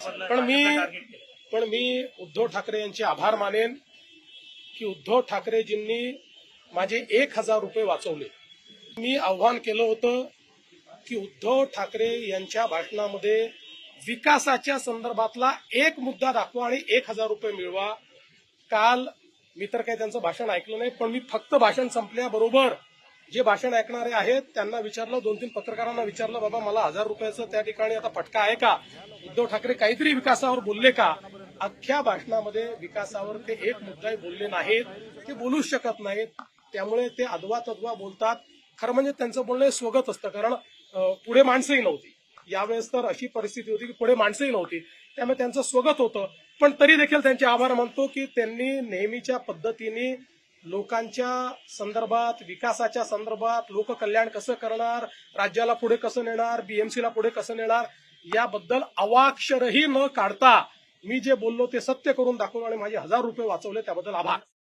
पण मी पण मी उद्धव ठाकरे यांचे आभार मानेन की उद्धव ठाकरेजींनी माझे एक हजार रुपये वाचवले. मी आव्हान केलं होतं की उद्धव ठाकरे यांच्या भाषणामध्ये विकासाच्या संदर्भातला एक मुद्दा दाखवा आणि एक हजार रुपये मिळवा. काल मी तर काही त्यांचं भाषण ऐकलं नाही पण मी फक्त भाषण संपल्याबरोबर जे भाषण ऐकणारे आहेत त्यांना विचारलं दोन तीन पत्रकारांना विचारलं बाबा मला हजार रुपयाचं त्या ठिकाणी आता फटका आहे का? उद्धव ठाकरे काहीतरी विकासावर बोलले का? अख्ख्या भाषणामध्ये विकासावर ते एक मुद्दाही बोलले नाहीत ते बोलूच शकत नाहीत. त्यामुळे ते अदवा तद्वा बोलतात. खरं म्हणजे त्यांचं बोलणं हे स्वगत असतं कारण पुढे माणसंही नव्हती. यावेळेस तर अशी परिस्थिती होती की पुढे माणसंही नव्हती. त्यामुळे त्यांचं स्वगत होतं. पण तरी देखील त्यांचे आभार मानतो की त्यांनी नेहमीच्या पद्धतीने लोकांच्या संदर्भात विकासाच्या संदर्भात लोककल्याण कसं करणार राज्याला पुढे कसं नेणार बीएमसीला पुढे कसं नेणार याबद्दल अवाक्षरही न काढता मी जे बोललो ते सत्य करून दाखवून आणि माझे हजार रुपये वाचवले त्याबद्दल आभार.